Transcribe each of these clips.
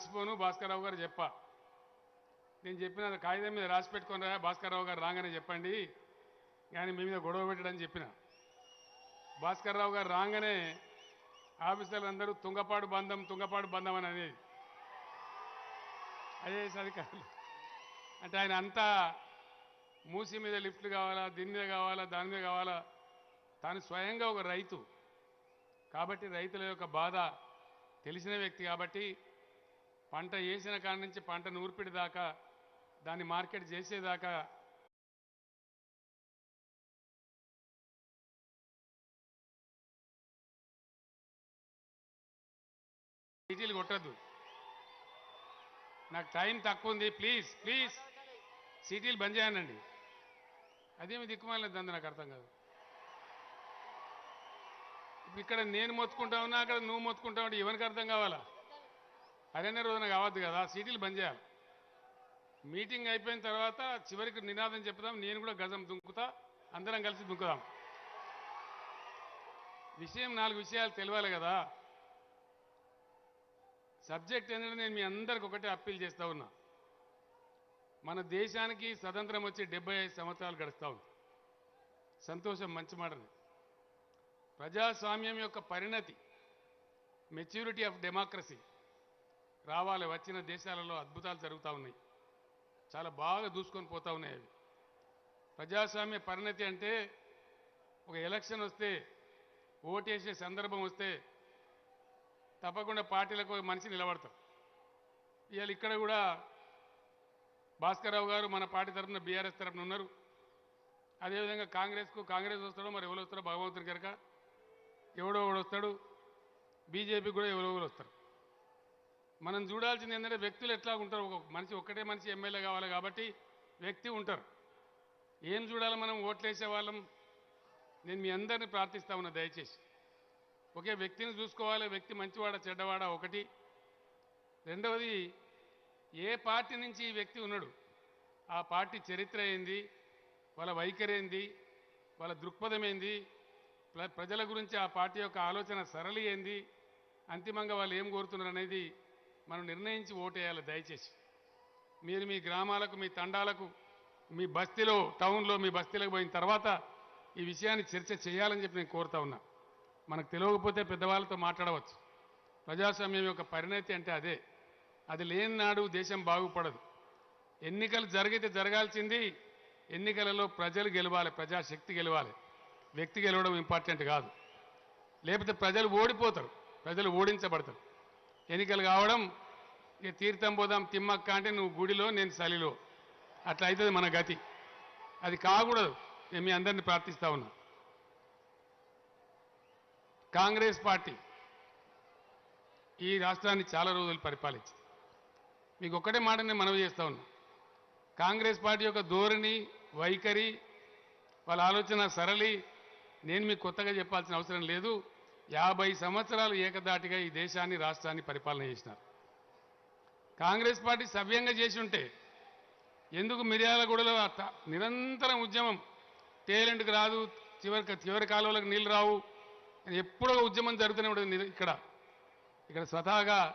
మర్చిపోను భాస్కర్రావు గారు చెప్పా. నేను చెప్పిన కాగితం మీద రాసి పెట్టుకుని రా భాస్కర్రావు గారు రాగానే చెప్పండి. కానీ మీ మీద గొడవ పెట్టడని చెప్పిన. భాస్కర్రావు గారు రాగానే ఆఫీసర్లు అందరూ తుంగపాడు బంధం తుంగపాడు బంధం అని అనేది. ఐఏఎస్ అధికారులు అంటే ఆయన అంతా మూసి మీద లిఫ్ట్లు కావాలా దీని మీద కావాలా దాని మీద కావాలా? తాను స్వయంగా ఒక రైతు. కాబట్టి రైతుల యొక్క బాధ తెలిసిన వ్యక్తి కాబట్టి పంట వేసిన కాడి నుంచి పంట నూర్పిడి దాకా దాన్ని మార్కెట్ చేసేదాకా సీటీలు కొట్టద్దు. నాకు టైం తక్కువ ఉంది. Please please. సిటీలు బంద్ చేయనండి అదేమి దిక్కుమాలేదు అందు నాకు అర్థం కాదు. ఇప్పుడు ఇక్కడ నేను మొత్తుకుంటా ఉన్నా అక్కడ నువ్వు మొత్తుకుంటా ఉంటే ఎవరికి అర్థం కావాలా? అరణ్య రోజున కావద్దు కదా సీటీలు బంద్ చేయాలి. మీటింగ్ అయిపోయిన తర్వాత చివరికి నినాదం చెప్దాం నేను కూడా గజం దుంకుతా అందరం కలిసి దుంకుదాం. విషయం నాలుగు విషయాలు తెలియాలి కదా. సబ్జెక్ట్ అనేది నేను మీ అందరికి ఒకటే అప్పీల్ చేస్తా ఉన్నా. మన దేశానికి స్వతంత్రం వచ్చి డెబ్బై ఐదు సంవత్సరాలు గడుస్తూ ఉంది. సంతోషం మంచి మాటని. ప్రజాస్వామ్యం యొక్క పరిణతి మెచ్యూరిటీ ఆఫ్ డెమోక్రసీ రావాలి వచ్చిన దేశాలలో అద్భుతాలు జరుగుతూ ఉన్నాయి. చాలా బాగా దూసుకొని పోతా ఉన్నాయి అవి. ప్రజాస్వామ్య పరిణతి అంటే ఒక ఎలక్షన్ వస్తే ఓటేసే సందర్భం వస్తే తప్పకుండా పార్టీలకు మనిషి నిలబడతాం ఇవాళ ఇక్కడ కూడా భాస్కర్రావు గారు మన పార్టీ తరఫున బీఆర్ఎస్ తరఫున ఉన్నారు. అదేవిధంగా కాంగ్రెస్కు కాంగ్రెస్ వస్తాడో మరి ఎవరు వస్తారో భగవంతుని కనుక ఎవడో ఒకడు వస్తాడు. బీజేపీ కూడా ఎవరో ఒకరు వస్తారు. మనం చూడాల్సింది ఏంటంటే వ్యక్తులు ఎట్లా ఉంటారు? ఒక మనిషి ఒక్కటే మనిషి ఎమ్మెల్యే కావాలి కాబట్టి వ్యక్తి ఉంటారు. ఏం చూడాలి మనం? ఓట్లేసే వాళ్ళం. నేను మీ అందరిని ప్రార్థిస్తా ఉన్నా దయచేసి. ఒకే వ్యక్తిని చూసుకోవాలి. వ్యక్తి మంచివాడ చెడ్డవాడ? ఒకటి. రెండవది ఏ పార్టీ నుంచి ఈ వ్యక్తి ఉన్నాడు? ఆ పార్టీ చరిత్ర ఏంది? వాళ్ళ వైఖరి ఏంది? వాళ్ళ దృక్పథం ఏంది? ప్ర- ప్రజల గురించి ఆ పార్టీ యొక్క ఆలోచన సరళి ఏంది? అంతిమంగా వాళ్ళు ఏం కోరుతున్నారు అనేది మనం నిర్ణయించి ఓటేయాలి దయచేసి. మీరు మీ గ్రామాలకు మీ తండాలకు మీ బస్తీలో టౌన్లో మీ బస్తీలకు పోయిన తర్వాత ఈ విషయాన్ని చర్చ చేయాలని చెప్పి నేను కోరుతా ఉన్నా. మనకు తెలియకపోతే పెద్దవాళ్ళతో మాట్లాడవచ్చు. ప్రజాస్వామ్యం యొక్క పరిణతి అంటే అదే. అది లేని నాడు దేశం బాగుపడదు. ఎన్నికలు జరిగితే జరగాల్సింది ఎన్నికలలో ప్రజలు గెలవాలి ప్రజాశక్తి గెలవాలి. వ్యక్తి గెలవడం ఇంపార్టెంట్ కాదు. లేకపోతే ప్రజలు ఓడిపోతారు ప్రజలు ఓడించబడతారు. ఎన్నికలు కావడం ఇక తీర్థం పోదాం తిమ్మక్క అంటే నువ్వు గుడిలో నేను సలిలో. అట్లా అవుతుంది మన గతి. అది కాకూడదు. నేను మీ అందరిని ప్రార్థిస్తా ఉన్నా. కాంగ్రెస్ పార్టీ ఈ రాష్ట్రాన్ని చాలా రోజులు పరిపాలించింది. మీకు ఒక్కటే మాట నేను మనవి చేస్తా ఉన్నా. కాంగ్రెస్ పార్టీ యొక్క ధోరణి వైఖరి వాళ్ళ ఆలోచన సరళి నేను మీకు కొత్తగా చెప్పాల్సిన అవసరం లేదు. యాభై సంవత్సరాలు ఏకదాటిగా ఈ దేశాన్ని రాష్ట్రాన్ని పరిపాలన చేసినారు. కాంగ్రెస్ పార్టీ సవ్యంగా చేసి ఉంటే ఎందుకు మిర్యాలగూడలో త- నిరంతరం ఉద్యమం? టేలెంట్కి రాదు చివరి చివరి కాలువలకు నీళ్ళు రావు అని ఎప్పుడో ఉద్యమం జరుగుతూనే ఉంటుంది ఇక్కడ. ఇక్కడ స్వతహాగా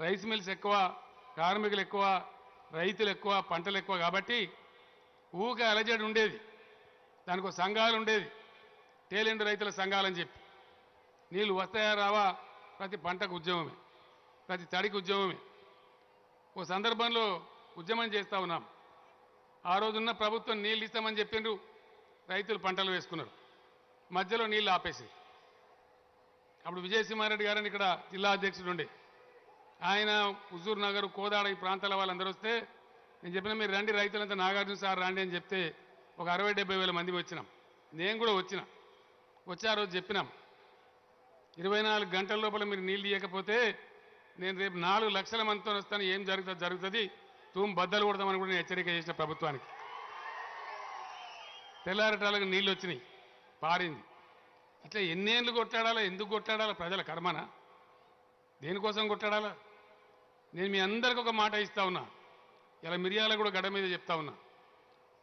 రైస్ మిల్స్ ఎక్కువ కార్మికులు ఎక్కువ రైతులు ఎక్కువ పంటలు ఎక్కువ కాబట్టి ఊక అలజడి ఉండేది. దానికి ఒక సంఘాలు ఉండేది. టేలెంట్ రైతుల సంఘాలని చెప్పి. నీళ్ళు వస్తాయా రావా? ప్రతి పంటకు ఉద్యమమే. ప్రతి తడికి ఉద్యమమే. ఓ సందర్భంలో ఉద్యమం చేస్తా ఉన్నాం. ఆ రోజున్న ప్రభుత్వం నీళ్ళు ఇస్తామని చెప్పిండ్రు. రైతులు పంటలు వేసుకున్నారు. మధ్యలో నీళ్ళు ఆపేసి. అప్పుడు విజయసింహారెడ్డి గారని ఇక్కడ జిల్లా అధ్యక్షుడు ఉండే. ఆయన హుజూర్ నగర్ కోదాడ ఈ ప్రాంతాల వాళ్ళందరూ వస్తే నేను చెప్పిన మీరు రండి రైతులంతా నాగార్జున సార్ రండి అని చెప్తే ఒక అరవై డెబ్బై వేల మంది వచ్చినాం. నేను కూడా వచ్చిన. వచ్చి ఆ రోజు చెప్పినాం. ఇరవై నాలుగు గంటల లోపల మీరు నీళ్ళు ఇవ్వకపోతే నేను రేపు నాలుగు లక్షల మందితో వస్తాను ఏం జరుగుతుంది జరుగుతుంది తూము బద్దలు కొడతామని కూడా నేను హెచ్చరిక చేసిన ప్రభుత్వానికి. తెల్లారటాలకు నీళ్ళు వచ్చినాయి పారింది. అట్లా ఎన్నేళ్ళు కొట్లాడాలా ఎందుకు కొట్లాడాలా ప్రజల కర్మన? దేనికోసం కొట్లాడాలా? నేను మీ అందరికి ఒక మాట ఇస్తా ఉన్నా ఇలా మిరియాల కూడా గడ మీద చెప్తా ఉన్నా.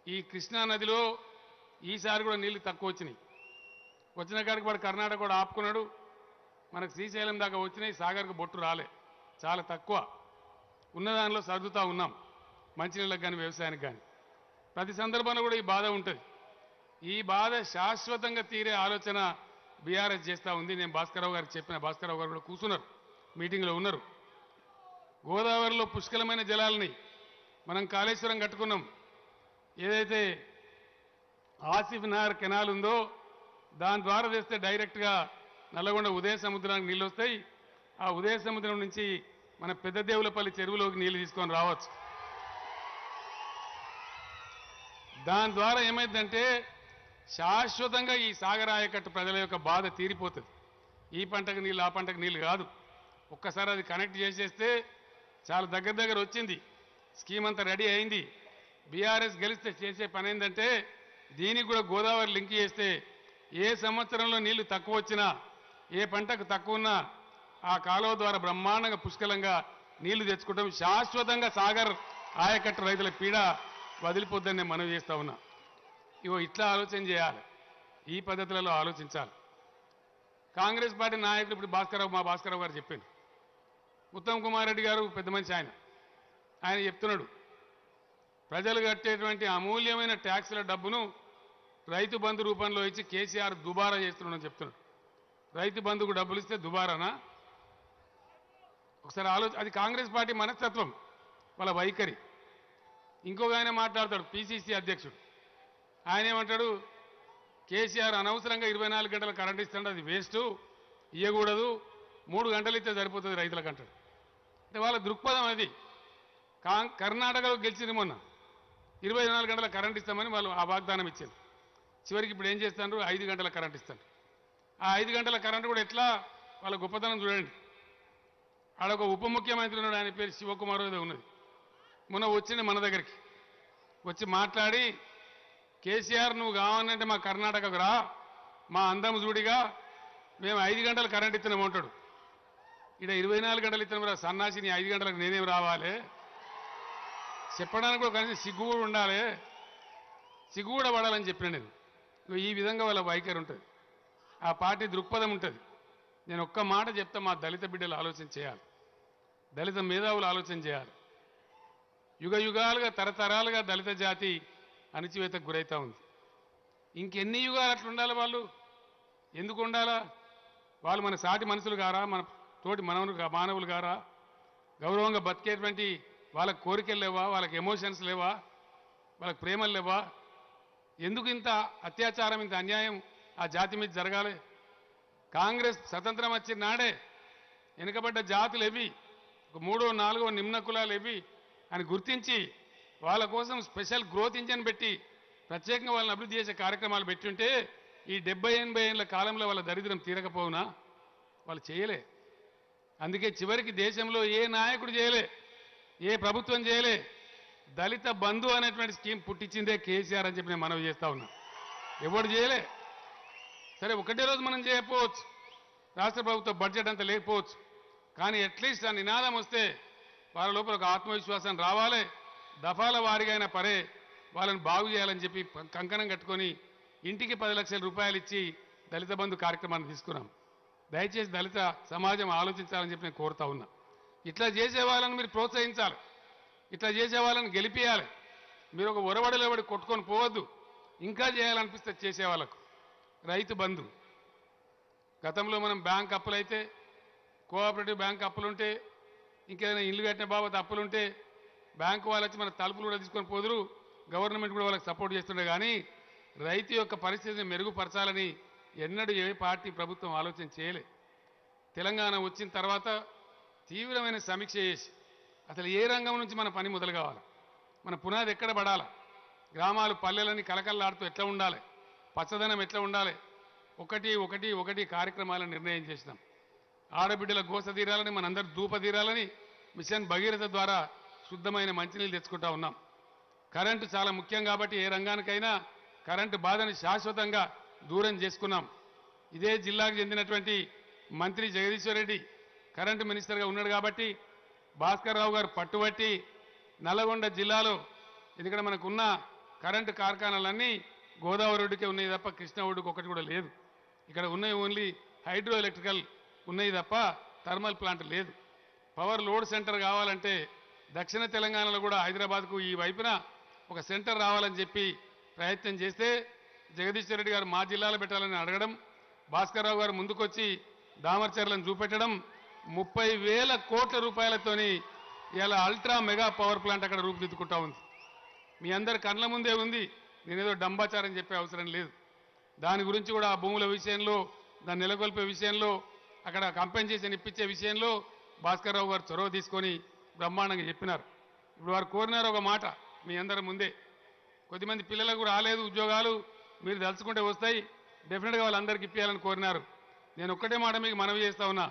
ఈ కృష్ణా నదిలో ఈసారి కూడా నీళ్ళు తక్కువ వచ్చినాయి. వచ్చిన కాడికి వాడు కర్ణాటక కూడా ఆపుకున్నాడు మనకు శ్రీశైలం దాకా వచ్చినాయి సాగర్కు బొట్టు రాలే. చాలా తక్కువ. ఉన్న దానిలో సర్దుతా ఉన్నాం. మంచినీళ్ళకి కానీ వ్యవసాయానికి కానీ ప్రతి సందర్భంలో కూడా ఈ బాధ ఉంటుంది. ఈ బాధ శాశ్వతంగా తీరే ఆలోచన బీఆర్ఎస్ చేస్తూ ఉంది. నేను భాస్కరరావు గారికి చెప్పిన భాస్కరరావు గారు కూడా కూర్చున్నారు. మీటింగ్లో ఉన్నారు. గోదావరిలో పుష్కలమైన జలాలని మనం కాళేశ్వరం కట్టుకున్నాం. ఏదైతే ఆసిఫ్ నహర్ కెనాల్ ఉందో దాని ద్వారా తెస్తే డైరెక్ట్గా నల్లగొండ ఉదయ సముద్రానికి నీళ్ళు వస్తాయి ఆ ఉదయ సముద్రం నుంచి మన పెద్ద దేవులపల్లి చెరువులోకి నీళ్ళు తీసుకొని రావచ్చు. దాని ద్వారా ఏమైందంటే శాశ్వతంగా ఈ సాగర ఆయకట్టు ప్రజల యొక్క బాధ తీరిపోతుంది. ఈ పంటకు నీళ్ళు ఆ పంటకు నీళ్ళు కాదు. ఒక్కసారి అది కనెక్ట్ చేసేస్తే చాలా దగ్గర దగ్గర వచ్చింది. స్కీమ్ అంతా రెడీ అయింది. బీఆర్ఎస్ గెలిస్తే చేసే పని ఏంటంటే దీనికి కూడా గోదావరి లింక్ చేస్తే ఏ సంవత్సరంలో నీళ్ళు తక్కువ వచ్చినా ఏ పంటకు తక్కువన్నా ఆ కాలువ ద్వారా బ్రహ్మాండంగా పుష్కలంగా నీళ్ళు తెచ్చుకుంటాం. శాశ్వతంగా సాగర్ ఆయకట్టు రైతుల పీడ వదిలిపోద్దని నేను మనవి చేస్తా ఉన్నా. ఇవో ఇట్లా ఆలోచన చేయాలి. ఈ పద్ధతులలో ఆలోచించాలి. కాంగ్రెస్ పార్టీ నాయకులు ఇప్పుడు భాస్కరరావు మా భాస్కరరావు గారు చెప్పిండు ఉత్తమ్ కుమార్ రెడ్డి గారు పెద్ద మనిషి ఆయన. ఆయన చెప్తున్నాడు ప్రజలు కట్టేటువంటి అమూల్యమైన ట్యాక్సుల డబ్బును రైతు బంధు రూపంలో ఇచ్చి కేసీఆర్ దుబారా చేస్తున్నాడని చెప్తున్నాడు. రైతు బంధుకు డబ్బులు ఇస్తే దుబారానా? ఒకసారి ఆలోచన అది కాంగ్రెస్ పార్టీ మనస్తత్వం వాళ్ళ వైఖరి. ఇంకొక ఆయన మాట్లాడతాడు పిసిసి అధ్యక్షుడు. ఆయన ఏమంటాడు కేసీఆర్ అనవసరంగా ఇరవై నాలుగు గంటల కరెంట్ ఇస్తాడు అది వేస్ట్ ఇవ్వకూడదు మూడు గంటలు ఇస్తే సరిపోతుంది రైతులకు అంటాడు. అంటే వాళ్ళ దృక్పథం అది. కర్ణాటకలో గెలిచింది మొన్న. ఇరవై నాలుగు గంటల కరెంట్ ఇస్తామని వాళ్ళు ఆ వాగ్దానం ఇచ్చారు. చివరికి ఇప్పుడు ఏం చేస్తారు ఐదు గంటల కరెంట్ ఇస్తారు ఆ ఐదు గంటల కరెంటు కూడా ఎట్లా? వాళ్ళ గొప్పతనం చూడండి. ఆడ ఒక ఉప ముఖ్యమంత్రి ఉన్నాడు ఆయన పేరు శివకుమార్ ఏదో ఉన్నది. మొన్న వచ్చింది మన దగ్గరికి. వచ్చి మాట్లాడి కేసీఆర్ నువ్వు కావాలంటే మా కర్ణాటకకు రా మా అందం చూడిగా మేము ఐదు గంటలు కరెంట్ ఇస్తున్నాం అంటాడు. ఇక్కడ ఇరవై నాలుగు గంటలు ఇస్తున్నాం రా సన్నాసిని ఐదు గంటలకు నేనేం రావాలి? చెప్పడానికి కూడా కనీసం సిగ్గు కూడా ఉండాలి. సిగ్గు కూడా పడాలని చెప్పిన నేను. ఈ విధంగా వాళ్ళ వైఖరి ఉంటుంది. ఆ పార్టీ దృక్పథం ఉంటుంది. నేను ఒక్క మాట చెప్తా మా దళిత బిడ్డలు ఆలోచన చేయాలి. దళిత మేధావులు ఆలోచన చేయాలి. యుగ యుగాలుగా తరతరాలుగా దళిత జాతి అణిచివేతకు గురవుతూ ఉంది. ఇంకెన్ని యుగాలు అట్లా ఉండాలి వాళ్ళు? ఎందుకు ఉండాలా? వాళ్ళు మన సాటి మనుషులు గారా? మన తోటి మనవులు మానవులు గారా? గౌరవంగా బతికేటువంటి వాళ్ళకి కోరికలు లేవా? వాళ్ళకి ఎమోషన్స్ లేవా? వాళ్ళకి ప్రేమలు లేవా? ఎందుకు ఇంత అత్యాచారం ఇంత అన్యాయం ఆ జాతి మీద జరగాలి. కాంగ్రెస్ స్వతంత్రం వచ్చిన నాడే వెనుకబడ్డ జాతులు ఎవి ఒక మూడో నాలుగో నిమ్న కులాలు ఎవి అని గుర్తించి వాళ్ళ కోసం స్పెషల్ గ్రోత్ ఇంజన్ పెట్టి ప్రత్యేకంగా వాళ్ళని అభివృద్ధి చేసే కార్యక్రమాలు పెట్టుంటే ఈ డెబ్బై ఎనభై ఏళ్ళ కాలంలో వాళ్ళ దరిద్రం తీరకపోవునా? వాళ్ళు చేయలే. అందుకే చివరికి దేశంలో ఏ నాయకుడు చేయలే ఏ ప్రభుత్వం చేయలే దళిత బంధు అనేటువంటి స్కీమ్ పుట్టించిందే కేసీఆర్ అని చెప్పి నేను మనవి చేస్తా ఉన్నా. ఎవడు చేయలే? సరే ఒకటే రోజు మనం చేయకపోవచ్చు. రాష్ట్ర ప్రభుత్వ బడ్జెట్ అంత లేకపోవచ్చు. కానీ అట్లీస్ట్ ఆ నినాదం వస్తే వాళ్ళ లోపల ఒక ఆత్మవిశ్వాసం రావాలి. దఫాల వారిగా పరే వాళ్ళని బాగు చేయాలని చెప్పి కంకణం కట్టుకొని ఇంటికి పది లక్షల రూపాయలు ఇచ్చి దళిత బంధు కార్యక్రమాన్ని తీసుకున్నాం. దయచేసి దళిత సమాజం ఆలోచించాలని చెప్పి నేను కోరుతా ఉన్నా. ఇట్లా చేసే వాళ్ళని మీరు ప్రోత్సహించాలి. ఇట్లా చేసే వాళ్ళని గెలిపియాలి. మీరు ఒక ఒరవడలేబడి కొట్టుకొని పోవద్దు. ఇంకా చేయాలనిపిస్తే చేసే వాళ్ళకు. రైతు బంధు. గతంలో మనం బ్యాంక్ అప్పులైతే కోఆపరేటివ్ బ్యాంక్ అప్పులుంటే ఇంకేదైనా ఇల్లు కట్టిన బాబత్ అప్పులుంటే బ్యాంకు వాళ్ళు వచ్చి మన తలుపులు కూడా తీసుకొని పోదురు గవర్నమెంట్ కూడా వాళ్ళకి సపోర్ట్ చేస్తుండే కానీ రైతు యొక్క పరిస్థితిని మెరుగుపరచాలని ఎన్నడూ ఏ పార్టీ ప్రభుత్వం ఆలోచన చేయలే. తెలంగాణ వచ్చిన తర్వాత తీవ్రమైన సమీక్ష చేసి అసలు ఏ రంగం నుంచి మన పని మొదలు కావాలి మన పునాది ఎక్కడ పడాలి? గ్రామాలు పల్లెలని కలకల్లాడుతూ ఎట్లా ఉండాలి? పచ్చదనం ఎట్లా ఉండాలి? ఒకటి ఒకటి ఒకటి కార్యక్రమాలను నిర్ణయం చేసినాం. ఆడబిడ్డల గోస తీరాలని మనందరూ ధూప తీరాలని మిషన్ భగీరథ ద్వారా శుద్ధమైన మంచినీళ్ళు తెచ్చుకుంటా ఉన్నాం. కరెంటు చాలా ముఖ్యం కాబట్టి ఏ రంగానికైనా కరెంటు బాధను శాశ్వతంగా దూరం చేసుకున్నాం. ఇదే జిల్లాకు చెందినటువంటి మంత్రి జగదీశ్వర్ రెడ్డి కరెంటు మినిస్టర్గా ఉన్నాడు కాబట్టి భాస్కర్ రావు గారు పట్టుబట్టి నల్లగొండ జిల్లాలో ఎందుకంటే మనకున్న కరెంటు కార్ఖానాలన్నీ గోదావరి ఒడ్డుకే ఉన్నాయి తప్ప కృష్ణా ఒడ్డుకు ఒకటి కూడా లేదు. ఇక్కడ ఉన్నాయి ఓన్లీ హైడ్రో ఎలక్ట్రికల్ ఉన్నాయి తప్ప థర్మల్ ప్లాంట్ లేదు. పవర్ లోడ్ సెంటర్ కావాలంటే దక్షిణ తెలంగాణలో కూడా హైదరాబాద్కు ఈ వైపున ఒక సెంటర్ రావాలని చెప్పి ప్రయత్నం చేస్తే జగదీశ్వర్ రెడ్డి గారు మా జిల్లాలో పెట్టాలని అడగడం భాస్కర్రావు గారు ముందుకొచ్చి దామర్చర్లను చూపెట్టడం ముప్పై వేల కోట్ల రూపాయలతోని ఇలా అల్ట్రా మెగా పవర్ ప్లాంట్ అక్కడ రూపుదిద్దుకుంటా ఉంది. మీ అందరి కళ్ళ ముందే ఉంది. నేనేదో డంబాచారం చెప్పే అవసరం లేదు. దాని గురించి కూడా ఆ భూముల విషయంలో దాన్ని నెలకొల్పే విషయంలో అక్కడ కంపెన్సేషన్ ఇప్పించే విషయంలో భాస్కర్రావు గారు చొరవ తీసుకొని బ్రహ్మాండంగా చెప్పినారు. ఇప్పుడు వారు కోరినారు ఒక మాట మీ అందరి ముందే. కొద్దిమంది పిల్లలకు రాలేదు ఉద్యోగాలు మీరు తలుచుకుంటే వస్తాయి డెఫినెట్గా వాళ్ళందరికీ ఇప్పించాలని కోరినారు. నేను ఒక్కటే మాట మీకు మనవి చేస్తా ఉన్నా.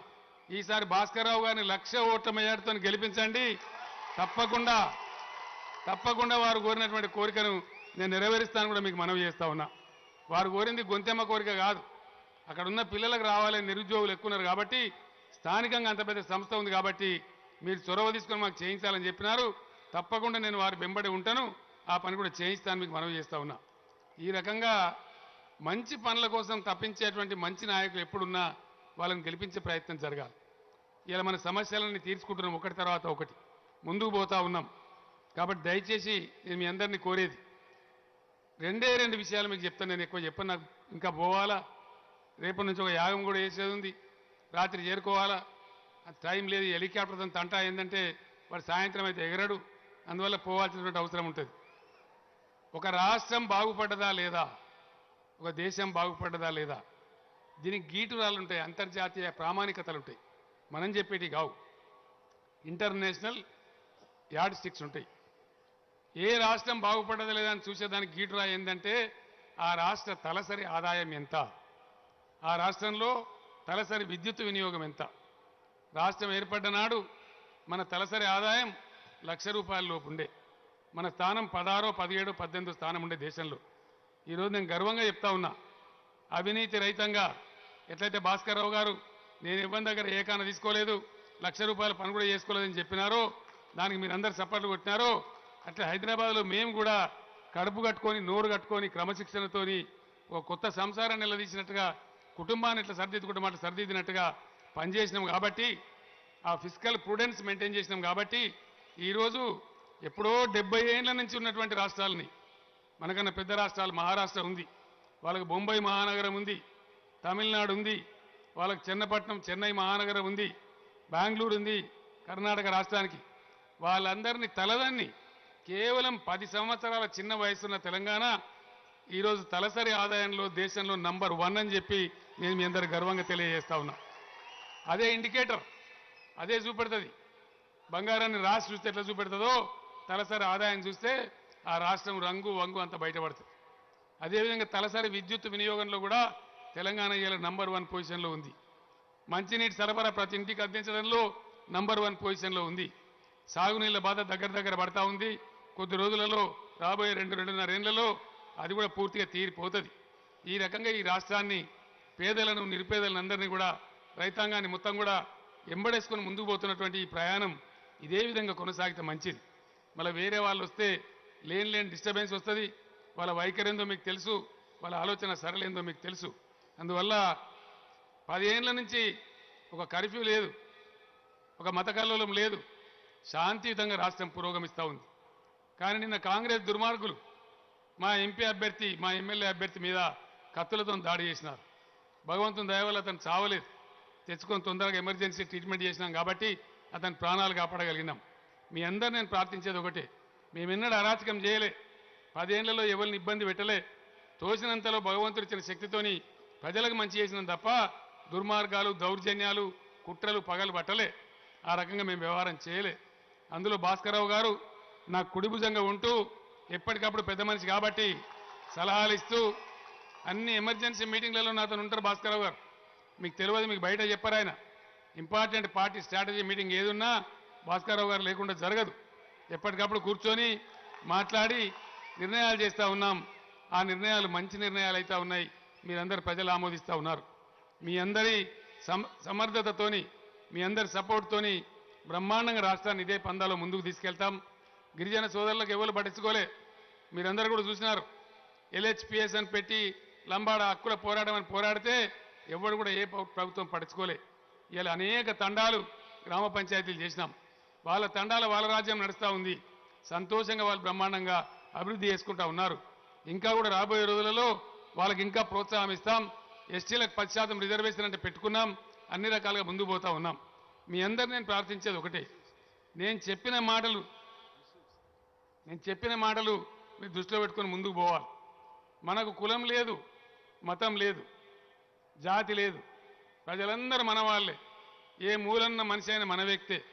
ఈసారి భాస్కర్ రావు గారిని లక్ష ఓట్ల మెజార్టీతో గెలిపించండి. తప్పకుండా తప్పకుండా వారు కోరినటువంటి కోరికను నేను నెరవేరుస్తాను కూడా మీకు మనవి చేస్తా ఉన్నా. వారు కోరింది గొంతెమ్మ కోరిక కాదు. అక్కడ ఉన్న పిల్లలకు రావాలని నిరుద్యోగులు ఎక్కువ ఉన్నారు కాబట్టి స్థానికంగా అంత పెద్ద సంస్థ ఉంది కాబట్టి మీరు చొరవ తీసుకొని మాకు చేయించాలని చెప్పినారు. తప్పకుండా నేను వారి వెంబడి ఉంటాను. ఆ పని కూడా చేయిస్తాను మీకు మనవి చేస్తా ఉన్నా. ఈ రకంగా మంచి పనుల కోసం తప్పించేటువంటి మంచి నాయకులు ఎప్పుడున్నా వాళ్ళని గెలిపించే ప్రయత్నం జరగాలి. ఇలా మన సమస్యలన్నీ తీర్చుకుంటున్నాం ఒకటి తర్వాత ఒకటి. ముందుకు పోతా ఉన్నాం. కాబట్టి దయచేసి నేను మీ అందరినీ కోరేది రెండే రెండు విషయాలు మీకు చెప్తాను నేను ఎక్కువ చెప్పను. నాకు ఇంకా పోవాలా? రేపటి నుంచి ఒక యాగం కూడా వేసేది ఉంది. రాత్రి చేరుకోవాలా? అది టైం లేదు. హెలికాప్టర్తో తంట ఏంటంటే వాడు సాయంత్రం అయితే ఎగరడు. అందువల్ల పోవాల్సినటువంటి అవసరం ఉంటుంది. ఒక రాష్ట్రం బాగుపడ్డదా లేదా? ఒక దేశం బాగుపడ్డదా లేదా? దీనికి గీటురాలు ఉంటాయి అంతర్జాతీయ ప్రామాణికతలు ఉంటాయి. మనం చెప్పేటి కావు. ఇంటర్నేషనల్ యాడ్ స్టిక్స్ ఉంటాయి. ఏ రాష్ట్రం బాగుపడదు లేదని చూసేదానికి గీటురా ఏంటంటే ఆ రాష్ట్ర తలసరి ఆదాయం ఎంత? ఆ రాష్ట్రంలో తలసరి విద్యుత్ వినియోగం ఎంత? రాష్ట్రం ఏర్పడ్డ నాడు మన తలసరి ఆదాయం లక్ష రూపాయల లోపు ఉండే. మన స్థానం పదహారో పదిహేడో పద్దెనిమిదో స్థానం ఉండే దేశంలో. ఈరోజు నేను గర్వంగా చెప్తా ఉన్నా అవినీతి రహితంగా ఎట్లయితే భాస్కర్రావు గారు నేను ఇవ్వని దగ్గర ఏకాన తీసుకోలేదు లక్ష రూపాయల పని కూడా చేసుకోలేదని చెప్పినారో దానికి మీరు అందరు సపోర్ట్లు కొట్టినారో అట్లా హైదరాబాద్లో మేము కూడా కడుపు కట్టుకొని నోరు కట్టుకొని క్రమశిక్షణతోని ఒక కొత్త సంసారాన్ని నిలదీసినట్టుగా కుటుంబాన్ని ఇట్లా సరిదిద్దుకుంటాం అట్లా సరిదిద్దినట్టుగా పనిచేసినాం కాబట్టి ఆ ఫిజికల్ ప్రూడెన్స్ మెయింటైన్ చేసినాం కాబట్టి ఈరోజు ఎప్పుడో డెబ్బై ఏళ్ళ నుంచి ఉన్నటువంటి రాష్ట్రాలని మనకన్నా పెద్ద రాష్ట్రాలు మహారాష్ట్ర ఉంది వాళ్ళకి బొంబాయి మహానగరం ఉంది తమిళనాడు ఉంది వాళ్ళకి చెన్నపట్నం చెన్నై మహానగరం ఉంది బెంగళూరు ఉంది కర్ణాటక రాష్ట్రానికి వాళ్ళందరినీ తలదన్ని కేవలం పది సంవత్సరాల చిన్న వయసున్న తెలంగాణ ఈరోజు తలసరి ఆదాయంలో దేశంలో నంబర్ వన్ అని చెప్పి నేను మీ అందరు గర్వంగా తెలియజేస్తా ఉన్నా. అదే ఇండికేటర్ అదే చూపెడుతుంది. బంగారాన్ని రాసి చూస్తే ఎట్లా చూపెడుతుందో తలసరి ఆదాయం చూస్తే ఆ రాష్ట్రం రంగు వంగు అంత బయటపడుతుంది. అదేవిధంగా తలసరి విద్యుత్ వినియోగంలో కూడా తెలంగాణ ఇలా నంబర్ వన్ పొజిషన్లో ఉంది. మంచినీటి సరఫరా ప్రతి ఇంటికి అందించడంలో నంబర్ వన్ పొజిషన్లో ఉంది. సాగునీళ్ళ బాధ దగ్గర దగ్గర పడతా ఉంది. కొద్ది రోజులలో రాబోయే రెండు రెండున్నరేళ్ళలో అది కూడా పూర్తిగా తీరిపోతుంది. ఈ రకంగా ఈ రాష్ట్రాన్ని పేదలను నిరుపేదలందరినీ కూడా రైతాంగాన్ని మొత్తం కూడా ఎంబడేసుకొని ముందుకు పోతున్నటువంటి ఈ ప్రయాణం ఇదే విధంగా కొనసాగితే మంచిది. మళ్ళీ వేరే వాళ్ళు వస్తే లేని లేని డిస్టర్బెన్స్ వస్తుంది. వాళ్ళ వైఖరి ఏందో మీకు తెలుసు వాళ్ళ ఆలోచన సరళేందో మీకు తెలుసు. అందువల్ల పదిహేనుల నుంచి ఒక కర్ఫ్యూ లేదు ఒక మత కల్లోలం లేదు. శాంతియుతంగా రాష్ట్రం పురోగమిస్తూ ఉంది. కానీ నిన్న కాంగ్రెస్ దుర్మార్గులు మా ఎంపీ అభ్యర్థి మా ఎమ్మెల్యే అభ్యర్థి మీద కత్తులతో దాడి చేసినారు. భగవంతుని దయవల్ల అతను చావలేదు. తెచ్చుకొని తొందరగా ఎమర్జెన్సీ ట్రీట్మెంట్ చేసినాం కాబట్టి అతని ప్రాణాలు కాపాడగలిగినాం. మీ అందరు నేను ప్రార్థించేది ఒకటే. మేమెన్నడూ అరాచకం చేయలే. పదేళ్ళలో ఎవరిని ఇబ్బంది పెట్టలే. తోసినంతలో భగవంతుడు ఇచ్చిన శక్తితోని ప్రజలకు మంచి చేసినాం తప్ప దుర్మార్గాలు దౌర్జన్యాలు కుట్రలు పగలు పట్టలే. ఆ రకంగా మేము వ్యవహారం చేయలే. అందులో భాస్కరరావు గారు నాకు కుడిభుజంగా ఉంటూ ఎప్పటికప్పుడు పెద్ద మనిషి కాబట్టి సలహాలు ఇస్తూ అన్ని ఎమర్జెన్సీ మీటింగ్లలో నాతో ఉంటారు భాస్కరరావు గారు. మీకు తెలియదు మీకు బయట చెప్పారు ఆయన. ఇంపార్టెంట్ పార్టీ స్ట్రాటజీ మీటింగ్ ఏదున్నా భాస్కరరావు గారు లేకుండా జరగదు. ఎప్పటికప్పుడు కూర్చొని మాట్లాడి నిర్ణయాలు చేస్తూ ఉన్నాం. ఆ నిర్ణయాలు మంచి నిర్ణయాలు అయితే ఉన్నాయి. మీరందరూ ప్రజలు ఆమోదిస్తూ ఉన్నారు. మీ అందరి సమ సమర్థతతోని మీ అందరి సపోర్ట్తోని బ్రహ్మాండంగా రాష్ట్రాన్ని ఇదే పందాలో ముందుకు తీసుకెళ్తాం. గిరిజన సోదరులకు ఎవరు పట్టించుకోలే. మీరందరూ కూడా చూసినారు. ఎల్హెచ్పిఎస్ అని పెట్టి లంబాడ హక్కుల పోరాటం అని పోరాడితే ఎవరు కూడా ఏ ప్రభుత్వం పట్టించుకోలే. ఇలా అనేక తండాలు గ్రామ పంచాయతీలు చేసినాం. వాళ్ళ తండాల వాళ్ళ రాజ్యం నడుస్తూ ఉంది. సంతోషంగా వాళ్ళు బ్రహ్మాండంగా అభివృద్ధి చేసుకుంటా ఉన్నారు. ఇంకా కూడా రాబోయే రోజులలో వాళ్ళకి ఇంకా ప్రోత్సాహం ఇస్తాం. ఎస్టీలకు పది శాతం రిజర్వేషన్ అంటే పెట్టుకున్నాం. అన్ని రకాలుగా ముందు పోతా ఉన్నాం. మీ అందరు నేను ప్రార్థించేది ఒకటే. నేను చెప్పిన మాటలు నేను చెప్పిన మాటలు మీరు దృష్టిలో పెట్టుకొని ముందుకు పోవాలి. మనకు కులం లేదు మతం లేదు జాతి లేదు. ప్రజలందరూ మన వాళ్ళే ఏ మూలన్న మనిషి అయినా మన వ్యక్తే.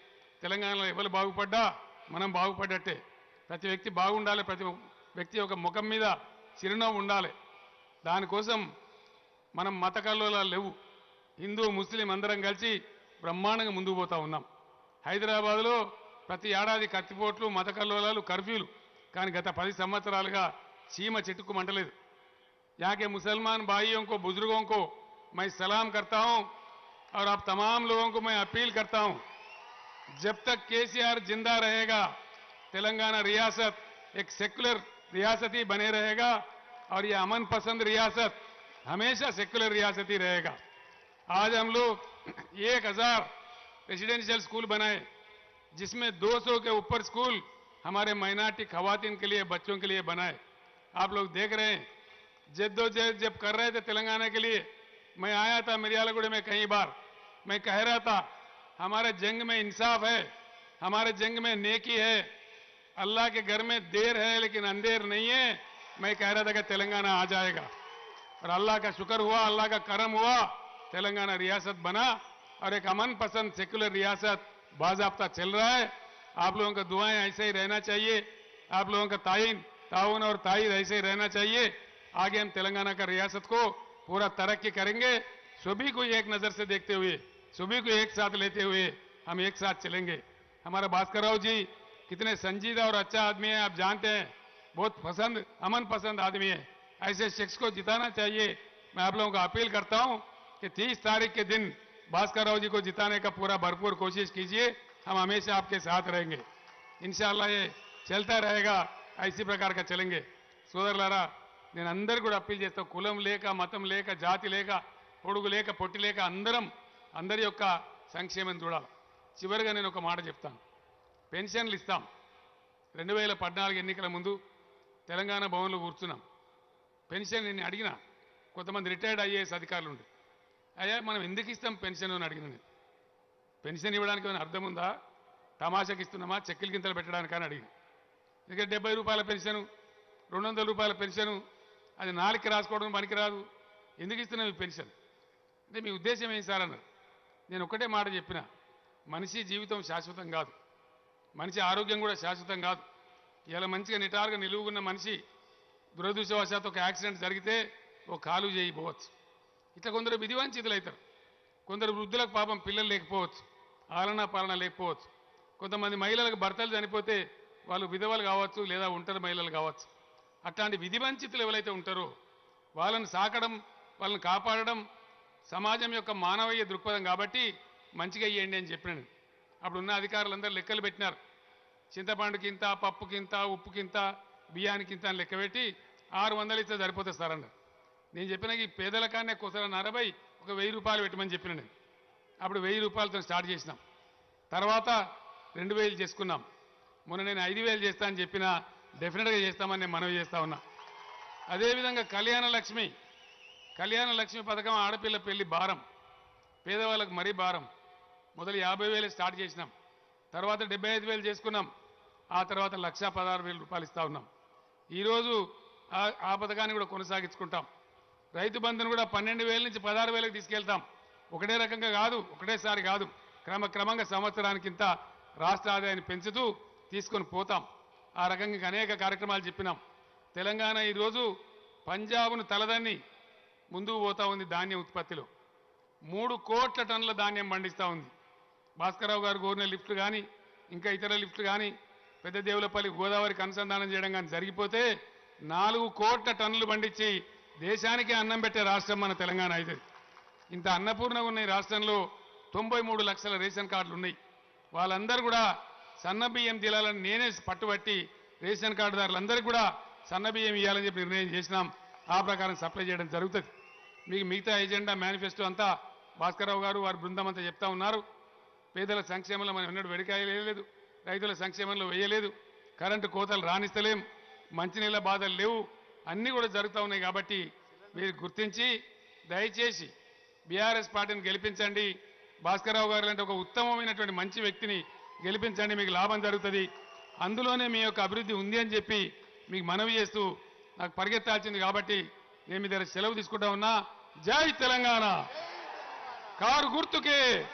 తెలంగాణలో ఎవరు బాగుపడ్డా మనం బాగుపడ్డట్టే. ప్రతి వ్యక్తి బాగుండాలి ప్రతి వ్యక్తి ఒక ముఖం మీద చిరునవ్వు ఉండాలి. దానికోసం మనం మత లేవు. హిందూ ముస్లిం అందరం కలిసి బ్రహ్మాండంగా ముందుకు పోతా ఉన్నాం. హైదరాబాద్లో ప్రతి ఏడాది కత్తిపోట్లు మత కల్లోలాలు కర్ఫ్యూలు కానీ గత పది సంవత్సరాలుగా చీమ చెట్టుకు మంటలేదు यहाँ के मुसलमान भाइयों को बुजुर्गों को मैं सलाम करता हूं और आप तमाम लोगों को मैं अपील करता हूं जब तक केसीआर जिंदा रहेगा तेलंगाना रियासत एक सेकुलर रियासत ही बने रहेगा और ये अमन पसंद रियासत हमेशा सेकुलर रियासत ही रहेगा आज हम लोग एक हजार रेजिडेंशियल स्कूल बनाए जिसमें 200 के ऊपर स्कूल हमारे माइनॉरिटी खवातीन के लिए, बच्चों के लिए बनाए। आप लोग देख रहे हैं, जद्दोजहद जब कर रहे थे तेलंगाना के लिए, मैं आया था मिरियालगुड़े में कई बार। मैं कह रहा था, हमारे जंग में इंसाफ है, हमारे जंग में नेकी है, अल्लाह के घर में देर है लेकिन अंधेर नहीं है। मैं कह रहा था कि तेलंगाना आ जाएगा। और अल्लाह का शुक्र हुआ, अल्लाह का करम हुआ, तेलंगाना रियासत बना। और एक अमन पसंद सेक्युलर रियासत बाजाबता चल रहा है। आप लोगों का दुआएँ ऐसे ही रहना चाहिए। आप लोगों का ताइन, ताउन और ताइद ऐसे ही रहना चाहिए। आगे हम तेलंगाना का रियासत को पूरा तरक्की करेंगे। सभी को एक नज़र से देखते हुए, सभी को एक साथ लेते हुए हम एक साथ चलेंगे। हमारा भास्कर राव जी कितने संजीदा और अच्छा आदमी है, आप जानते हैं। बहुत पसंद, अमन पसंद आदमी है। ऐसे शख्स को जिताना चाहिए। मैं आप लोगों को अपील करता हूँ कि 30 तारीख के दिन भास्कर राव जी को जिताने का पूरा भरपूर कोशिश कीजिए हम हमेशा आपके साथ रहेंगे इंशाल्लाह ये चलता रहेगा ऐसी प्रकार का चलेंगे సోదరులారా నేను అందరు కూడా అప్పీల్ చేస్తా కులం లేక మతం లేక జాతి లేక పొడుగు లేక పొట్టి లేక అందరం అందరి యొక్క సంక్షేమం చూడాలి చివరిగా నేను ఒక మాట చెప్తాను పెన్షన్లు ఇస్తాం రెండు వేల పద్నాలుగు ఎన్నికల ముందు తెలంగాణ భవన్లో కూర్చున్నాం పెన్షన్ నేను అడిగిన కొంతమంది రిటైర్డ్ ఐఏఎస్ అధికారులు ఉండి అయ్యా మనం ఎందుకు ఇస్తాం పెన్షన్ అని అడిగింది. పెన్షన్ ఇవ్వడానికి ఏమైనా అర్థం ఉందా? తమాషాకి ఇస్తున్నామా? చెక్కులు గింతలు పెట్టడానికి అని అడిగిన ఇక డెబ్బై రూపాయల పెన్షను రెండు వందల రూపాయల పెన్షను అది నాలుగు రాసుకోవడం పనికిరాదు ఎందుకు ఇస్తున్నాం ఈ పెన్షన్? అంటే మీ ఉద్దేశం ఏం సార్ అన్నారు. నేను ఒకటే మాట చెప్పిన మనిషి జీవితం శాశ్వతం కాదు. మనిషి ఆరోగ్యం కూడా శాశ్వతం కాదు. ఇలా మంచిగా నిటారుగా నిలువుకున్న మనిషి దురదృష్టవశాత్తు ఒక యాక్సిడెంట్ జరిగితే ఓ కాలు చేయిపోవచ్చు. ఇట్లా కొందరు విధివంచితులు అవుతారు కొందరు వృద్ధులకు పాపం పిల్లలు లేకపోవచ్చు ఆలనా పాలన లేకపోవచ్చు. కొంతమంది మహిళలకు భర్తలు చనిపోతే వాళ్ళు విధవలు కావచ్చు లేదా ఒంటరి మహిళలు కావచ్చు. అట్లాంటి విధివంచితులు ఎవరైతే ఉంటారో వాళ్ళని సాకడం వాళ్ళని కాపాడడం సమాజం యొక్క మానవీయ దృక్పథం కాబట్టి మంచిగా ఇవ్వండి అని చెప్పినాను అప్పుడు ఉన్న అధికారులందరూ లెక్కలు పెట్టినారు. చింతపండుకి ఇంత ఉప్పుకింత బియ్యానికింత బియ్యానికి ఇంత అని లెక్క పెట్టి ఆరు వందలు ఇస్తే సరిపోతుంది సార్ అన్నారు. నేను చెప్పిన ఈ పేదల కానే కొసల నరబై ఒక వెయ్యి రూపాయలు పెట్టమని చెప్పిన నేను అప్పుడు వెయ్యి రూపాయలతో స్టార్ట్ చేసినాం. తర్వాత రెండు వేలు చేసుకున్నాం. మొన్న నేను ఐదు వేలు చేస్తా అని చెప్పిన డెఫినెట్గా చేస్తామని నేను మనవి చేస్తా ఉన్నా. అదేవిధంగా కళ్యాణ లక్ష్మి కళ్యాణ లక్ష్మి పథకం ఆడపిల్ల పెళ్ళి భారం పేదవాళ్ళకు మరీ భారం. మొదలు యాభై వేలు స్టార్ట్ చేసినాం. తర్వాత డెబ్బై ఐదు వేలు చేసుకున్నాం. ఆ తర్వాత లక్ష పదహారు వేల రూపాయలు ఇస్తా ఉన్నాం. ఈరోజు ఆ- ఆ పథకాన్ని కూడా కొనసాగించుకుంటాం. రైతు బంధును కూడా పన్నెండు వేల నుంచి పదహారు వేలకు తీసుకెళ్తాం. ఒకటే రకంగా కాదు ఒకటేసారి కాదు. క్రమక్రమంగా సంవత్సరానికి ఇంత రాష్ట్ర ఆదాయాన్ని పెంచుతూ తీసుకొని పోతాం. ఆ రకంగా అనేక కార్యక్రమాలు చెప్పినాం. తెలంగాణ ఈరోజు పంజాబ్ను తలదన్ని ముందుకు పోతా ఉంది ధాన్యం ఉత్పత్తిలో. మూడు కోట్ల టన్నుల ధాన్యం పండిస్తూ ఉంది. భాస్కరరావు గారు కోరిన లిఫ్ట్లు కానీ ఇంకా ఇతర లిఫ్ట్లు కానీ పెద్ద దేవులపల్లి గోదావరికి అనుసంధానం చేయడం కానీ జరిగిపోతే నాలుగు కోట్ల టన్నులు పండించి దేశానికి అన్నం పెట్టే రాష్ట్రం మన తెలంగాణ అయితే ఇంత అన్నపూర్ణ ఉన్న ఈ రాష్ట్రంలో తొంభై మూడు లక్షల రేషన్ కార్డులు ఉన్నాయి. వాళ్ళందరూ కూడా సన్న బియ్యం తీయాలని నేనే పట్టుబట్టి రేషన్ కార్డుదారులందరికీ కూడా సన్న బియ్యం ఇవ్వాలని చెప్పి నిర్ణయం చేసినాం. ఆ ప్రకారం సప్లై చేయడం జరుగుతుంది. మీకు మిగతా ఎజెండా మేనిఫెస్టో అంతా భాస్కరరావు గారు వారి బృందం అంతా చెప్తా ఉన్నారు. పేదల సంక్షేమంలో మనం ఎన్నడూ వేయలేదు. రైతుల సంక్షేమంలో వేయలేదు. కరెంటు కోతలు రాణిస్తలేం. మంచినీళ్ళ బాధలు లేవు. అన్నీ కూడా జరుగుతూ ఉన్నాయి కాబట్టి మీరు గుర్తించి దయచేసి బీఆర్ఎస్ పార్టీని గెలిపించండి. భాస్కరరావు గారు లాంటి ఒక ఉత్తమమైనటువంటి మంచి వ్యక్తిని గెలిపించండి మీకు లాభం జరుగుతుంది. అందులోనే మీ యొక్క అభివృద్ధి ఉంది అని చెప్పి మీకు మనవి చేస్తూ నాకు పరిగెత్తాల్సింది కాబట్టి నేను మీ దగ్గర సెలవు తీసుకుంటా ఉన్నా. జై తెలంగాణ! కారు గుర్తుకే!